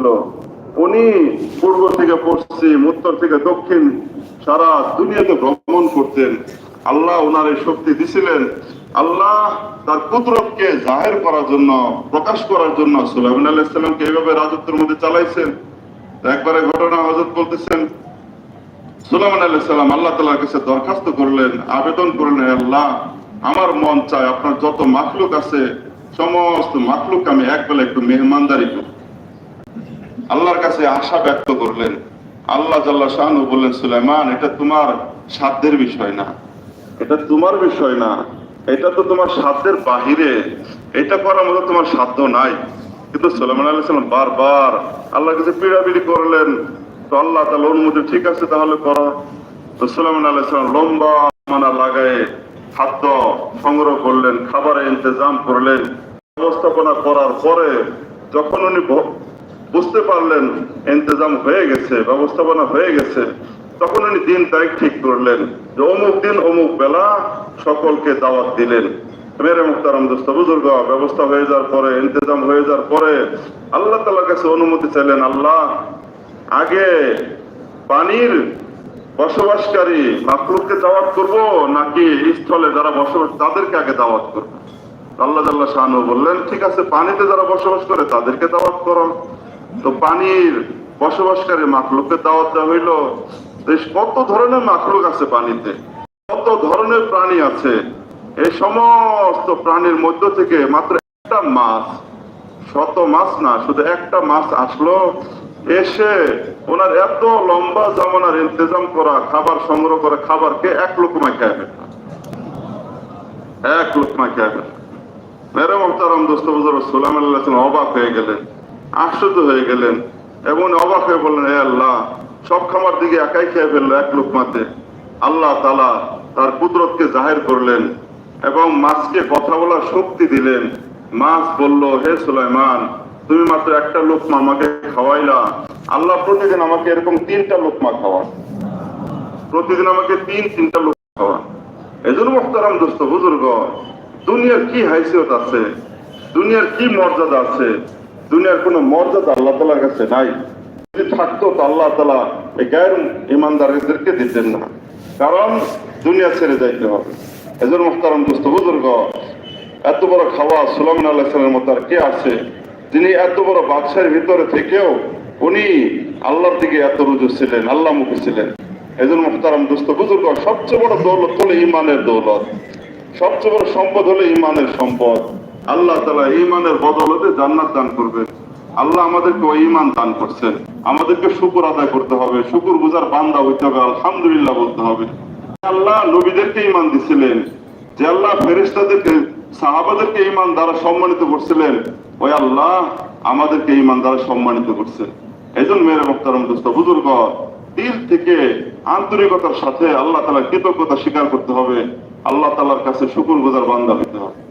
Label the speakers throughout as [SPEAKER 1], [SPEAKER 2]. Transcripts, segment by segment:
[SPEAKER 1] ছিল। উনি পূর্ব থেকে পশ্চিম, উত্তর থেকে দক্ষিণ সারা দুনিয়াতে ভ্রমণ করতেন। আল্লাহ ওনার এই শক্তি দিছিলেন। আল্লাহ তার কুদরতকে জাহের করার জন্য, প্রকাশ করার জন্য সুলাইমান আলাইসাল্লামকে এইভাবে রাজত্বের মধ্যে চালাইছেন। একবারে ঘটনা হজরত বলতেছেন, সুলাইমান আলাইসাল্লাম আল্লাহ তালার কাছে দরখাস্ত করলেন, আবেদন করলেন আল্লাহ, আমার মন চায় আপনার যত মাখলুক আছে, সমস্ত মাখলুক আমি এক বেলা একটু মেহমানদারি করি আল্লাহর কাছে আশা ব্যক্ত করলেন। আল্লাহ জাল্লা শাহানু বললেন, সুলাইমান, এটা তোমার সাধ্যের বিষয় না। এটা তোমার বিষয় না। এটা তো তোমার সাধ্যের বাহিরে। এটা করার মতো তোমার সাধ্য নাই। কিন্তু সুলাইমান আলাইহিস সালাম বারবার আল্লাহর কাছে পিড়াপিড়ি করলেন। তো আল্লাহ তাহলে অনুমতি ঠিক আছে, তাহলে করো। তো সুলাইমান আল্লাহ সালাম লম্বা মানা লাগায় খাদ্য সংগ্রহ করলেন, খাবারের ইন্তজাম করলেন। ব্যবস্থাপনা করার পরে যখন উনি বুঝতে পারলেন, ইন্তজাম হয়ে গেছে, ব্যবস্থাপনা হয়ে গেছে। তখন উনি দিন তারিখ ঠিক করলেন যে অমুক দিন অমুক বেলা সকলকে দাওয়াত দিলেন। মেরে মুক্তারাম দোস্ত, বুজুর্গ, ব্যবস্থা হয়ে যাওয়ার পরে, ইন্তজাম হয়ে যাওয়ার পরে আল্লাহ তালার কাছে অনুমতি চাইলেন, আল্লাহ, আগে পানির বসবাসকারী মাকলুককে দাওয়াত করব নাকি স্থলে যারা বসবাস, তাদেরকে আগে দাওয়াত করব? আল্লাহ শাহানু বললেন, ঠিক আছে, পানিতে যারা বসবাস করে তাদেরকে দাওয়াত করো। তো পানির বসবাসকারী মাখলুককে দাওয়াত দেওয়া হইল কত ধরনের মাখলুক আছে পানিতে? কত ধরনের প্রাণী আছে? এই সমস্ত প্রাণীর মধ্য থেকে মাত্র একটা মাছ, শত মাছ না, শুধু একটা মাছ আসলো। এসে ওনার এত লম্বা জামানার ইন্তজাম করা, খাবার সংগ্রহ করা খাবারকে এক লোকমা খেয়ে ফেলল এক লোকমা খেয়ে ফেলল মেরে মোহতারাম দোস্ত বুজুর সুলাম আল্লাহ অবাক হয়ে গেলেন। আশ্চর্য হয়ে গেলেন এবং অবাক হয়ে বললেন, হে আল্লাহ, সব খামার দিকে একাই খেয়ে ফেলল এক লোকমাতে আল্লাহ তালা তার কুদরতকে জাহের করলেন এবং মাছকে কথা বলার শক্তি দিলেন। মাছ বলল, হে সুলাইমান, তুমি মাত্র একটা লোকমা আমাকে খাওয়াইলা। আল্লাহ প্রতিদিন আমাকে এরকম তিনটা লোকমা খাওয়া প্রতিদিন আমাকে তিন, তিনটা লোক খাওয়া এই জন্য মোহতারাম দোস্ত বুজুর্গ দুনিয়ার কি হাইসিয়ত আছে? দুনিয়ার কি মর্যাদা আছে? দুনিয়ার কোনো মর্যাদা আল্লাহ তালার কাছে নাই। যদি থাকতো তো আল্লাহ তালা এই গায়ের ইমানদারদেরকে দিতেন না। কারণ দুনিয়া ছেড়ে যাইতে হবে। এজন্য মোহতারাম দোস্ত, বুজুর্গ, এত বড় খাওয়া সুলামান আল্লাহ সালের মতো আর কে আছে? যিনি এত বড় বাদশার ভিতরে থেকেও উনি আল্লাহর দিকে এত রুজু ছিলেন, আল্লাহ মুখী ছিলেন। এজন্য মোহতারাম দোস্ত, বুজুর্গ, সবচেয়ে বড় দৌলত হলো ইমানের দৌলত। সবচেয়ে বড় সম্পদ হলো ইমানের সম্পদ। আল্লাহ তালা ইমানের বদলতে জান্নাত দান করবেন আল্লাহ আমাদেরকে ওই ইমান দান করছেন আমাদেরকে শুকুর আদায় করতে হবে, শুকুর বুঝার বান্দা হইতে হবে, আলহামদুলিল্লাহ বলতে হবে। আল্লাহ নবীদেরকে ইমান দিছিলেন। যে আল্লাহ ফেরেস্তাদেরকে সাহাবাদেরকে ইমান দ্বারা সম্মানিত করছিলেন, ওই আল্লাহ আমাদেরকে ইমান দ্বারা সম্মানিত করছেন এই জন্য মেরে মোক্তারম দোস্ত, বুজুর্গ, দিল থেকে আন্তরিকতার সাথে আল্লাহ তালা কৃতজ্ঞতা স্বীকার করতে হবে। আল্লাহ তালার কাছে শুকুর গুজার বান্দা হইতে হবে।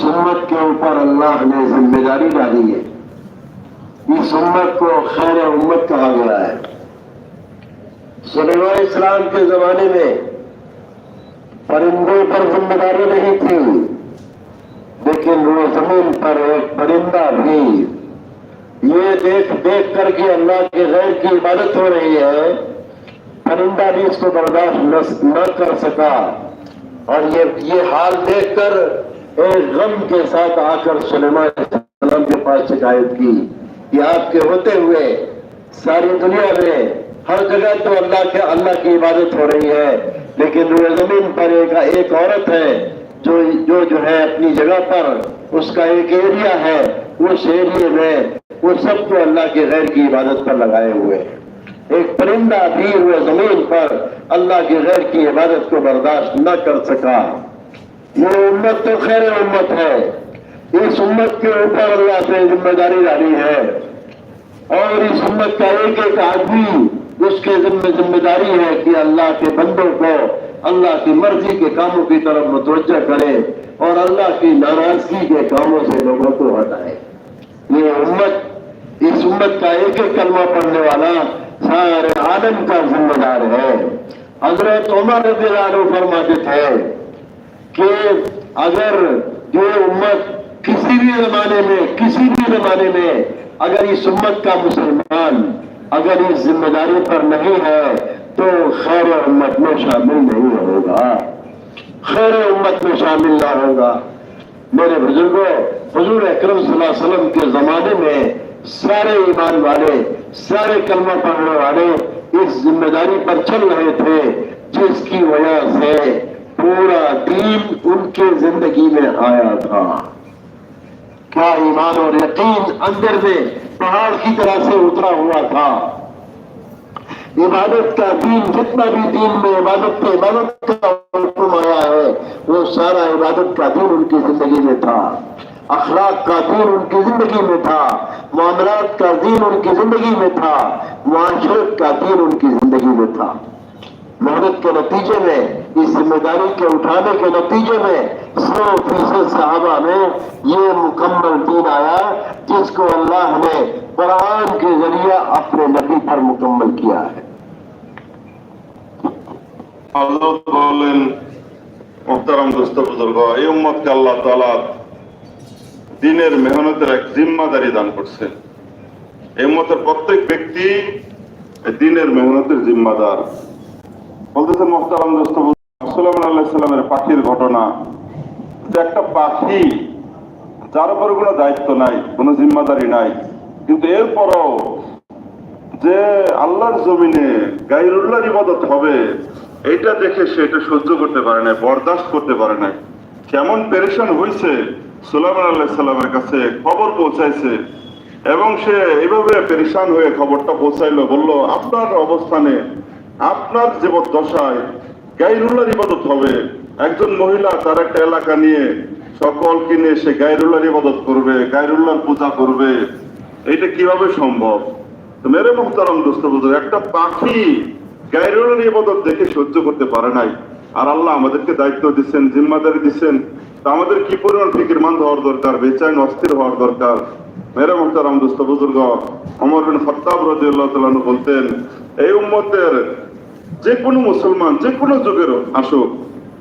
[SPEAKER 2] سنت کے اوپر اللہ نے ذمہ داری ڈالی ہے۔ اس امت کو خیر امت کہا گیا ہے۔ سلیمان اسلام کے زمانے میں پرندوں پر ذمہ داری نہیں تھی لیکن وہ زمین پر ایک پرندہ بھی۔ یہ دیکھ دیکھ کر کے اللہ کے غیر کی عبادت ہو رہی ہے پرندہ بھی اس کو برداشت نہ کر سکا۔ اور یہ, یہ حال دیکھ کر ایک غم کے ساتھ آ کر سلیمان علیہ السلام کے پاس شکایت کی کہ آپ کے ہوتے ہوئے ساری دنیا میں ہر جگہ تو اللہ کے اللہ کی عبادت ہو رہی ہے، لیکن روئے زمین پر ایک ایک عورت ہے جو جو جو ہے اپنی جگہ پر، اس کا ایک ایریا ہے، اس ایریے میں وہ سب کو اللہ کے غیر کی عبادت پر لگائے ہوئے۔ ایک پرندہ بھی ہوئے زمین پر اللہ کے غیر کی عبادت کو برداشت نہ کر سکا۔ یہ امت تو خیر امت ہے۔ اس امت کے اوپر اللہ سے ذمہ داری ڈالی ہے۔ اور اس امت کا ایک ایک آدمی اس کے ذمہ ذمہ داری ہے کہ اللہ کے بندوں کو اللہ کی مرضی کے کاموں کی طرف متوجہ کرے اور اللہ کی ناراضگی کے کاموں سے لوگوں کو ہٹائے۔ یہ امت، اس امت کا ایک ایک کلمہ پڑھنے والا سارے عالم کا ذمہ دار ہے۔ حضرت عمر رضی اللہ عنہ فرماتے تھے کہ اگر جو امت کسی بھی زمانے میں، کسی بھی زمانے میں اگر اس امت کا مسلمان اگر اس ذمہ داری پر نہیں ہے، تو خیر امت میں شامل نہیں ہوگا۔ خیر امت میں شامل نہ ہوگا۔ میرے بزرگوں حضور اکرم صلی اللہ علیہ وسلم کے زمانے میں سارے ایمان والے، سارے کلمہ پڑھنے والے اس ذمہ داری پر چل رہے تھے، جس کی وجہ سے پورا دین ان کے زندگی میں آیا تھا۔ کیا ایمان اور یقین اندر میں پہاڑ کی طرح سے اترا ہوا تھا؟ عبادت کا دین جتنا بھی دین میں عبادت پہ عبادت کا حکم آیا ہے، وہ سارا عبادت کا دین ان کی زندگی میں تھا۔ اخلاق کا دین ان کی زندگی میں تھا۔ معاملات کا دین ان کی زندگی میں تھا۔ معاشرت کا دین ان کی زندگی میں تھا۔ محنت کے نتیجے میں इस जिम्मेदारी के उठाने के नतीजे में सौ फीसद साहबा में ये मुकम्मल दीन आया जिसको अल्लाह ने कुरान के जरिए अपने नबी पर मुकम्मल किया है
[SPEAKER 1] হজরত বললেন মোহতারাম দোস্ত বুজুর্গ এই উম্মতকে আল্লাহ তালা দিনের মেহনতের এক জিম্মাদারি দান করছেন এই উম্মতের প্রত্যেক ব্যক্তি এই দিনের মেহনতের জিম্মাদার বলতেছেন মোহতারাম দোস্ত সাল্লামের পাখির ঘটনা। যে একটা পাখি যার উপর কোনো দায়িত্ব নাই, কোনো জিম্মাদারি নাই, কিন্তু এরপরও যে আল্লাহর জমিনে গাইরুল্লাহর ইবাদত হবে, এইটা দেখে সে এটা সহ্য করতে পারে না বরদাস্ত করতে পারে না কেমন পেরেশান হয়েছে সুলাইমান আল্লাহ সাল্লামের কাছে খবর পৌঁছাইছে, এবং সে এইভাবে পেরেশান হয়ে খবরটা পৌঁছাইলো, বলল, আপনার অবস্থানে, আপনার জীবদ্দশায় গাইরুল্লাহর ইবাদত হবে। একজন মহিলা তার একটা এলাকা নিয়ে সকল কিনে সে গাইরুল্লাহর ইবাদত করবে, গাইরুল্লাহর পূজা করবে। এটা কীভাবে সম্ভব? মেরে মোহতারাম দোস্ত একটা পাখি গাইরুলের ইবাদত দেখে সহ্য করতে পারে নাই। আর আল্লাহ আমাদেরকে দায়িত্ব দিচ্ছেন, জিম্মাদারি দিচ্ছেন। তা আমাদের কি পরিমাণ ফিকিরমান হওয়ার দরকার, বেচাইন অস্থির হওয়ার দরকার? মেরে মোহতারাম দোস্ত বুজুর্গ অমর বিন খত্তাব রাদিয়াল্লাহু তাআলা বলতেন, এই উম্মতের যে কোনো মুসলমান যে কোনো যুগের আসুক,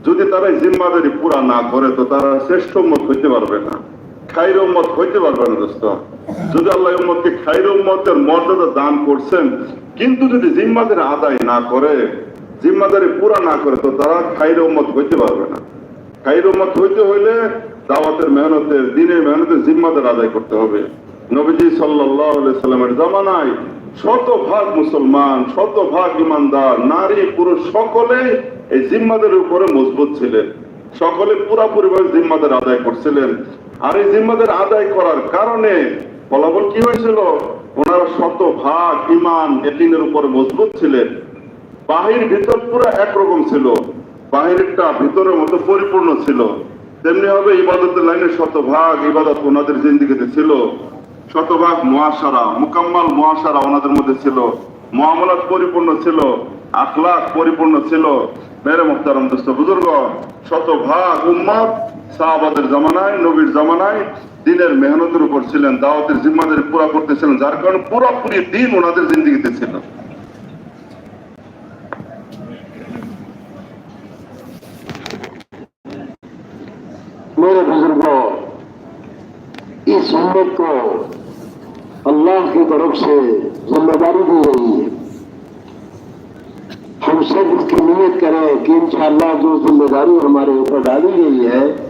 [SPEAKER 1] যদি তারা জিম্মাদারি পুরা না করে, তো তারা শ্রেষ্ঠ উম্মত হইতে পারবে না। খাইর উম্মত হইতে পারবে না, দোস্ত। যদি আল্লাহ উম্মতকে খাইর উম্মতের মর্যাদা দান করছেন, কিন্তু যদি জিম্মাদারি আদায় না করে, জিম্মাদারি পুরা না করে, তো তারা খাইর উম্মত হইতে পারবে না। খাইর উম্মত হইতে হইলে দাওয়াতের মেহনতের, দিনের মেহনতের জিম্মাদার আদায় করতে হবে। নবীজি আলাইহি সাল্লামের জামানায় শতভাগ মুসলমান, শতভাগ ইমানদার, নারী, পুরুষ, সকলে এই জিম্মাদের উপরে মজবুত ছিলেন। সকলে পুরাপুরি ভাবে জিম্মাদের আদায় করছিলেন। আর এই জিম্মাদের আদায় করার কারণে ফলাফল কি হয়েছিল? ওনারা শতভাগ ইমান এটিনের উপরে মজবুত ছিলেন। বাহির ভিতর পুরো একরকম ছিল। বাহিরটা ভিতরের মতো পরিপূর্ণ ছিল। তেমনি হবে ইবাদতের লাইনে শতভাগ ইবাদত ওনাদের জিন্দিগিতে ছিল। শতভাগ মহাসারা মুকাম্মাল মহাসারা ওনাদের মধ্যে ছিল। মহামলাত পরিপূর্ণ ছিল আখলাক পরিপূর্ণ ছিল। মেরে মুখতারম দোস্ত বুজুর্গ শতভাগ উম্মত সাহাবাদের জামানায়, নবীর জামানায় দিনের মেহনতের উপর ছিলেন, দাওয়াতের জিম্মাদারি পুরা করতেছিলেন যার কারণে পুরোপুরি দিন ওনাদের জিন্দিগিতে ছিল।
[SPEAKER 2] اس امت کو اللہ کی طرف سے ذمہ داری دی گئی ہے۔ ہم سب اس کی نیت کریں کہ انشاءاللہ جو ذمہ داری ہمارے اوپر ڈالی گئی ہے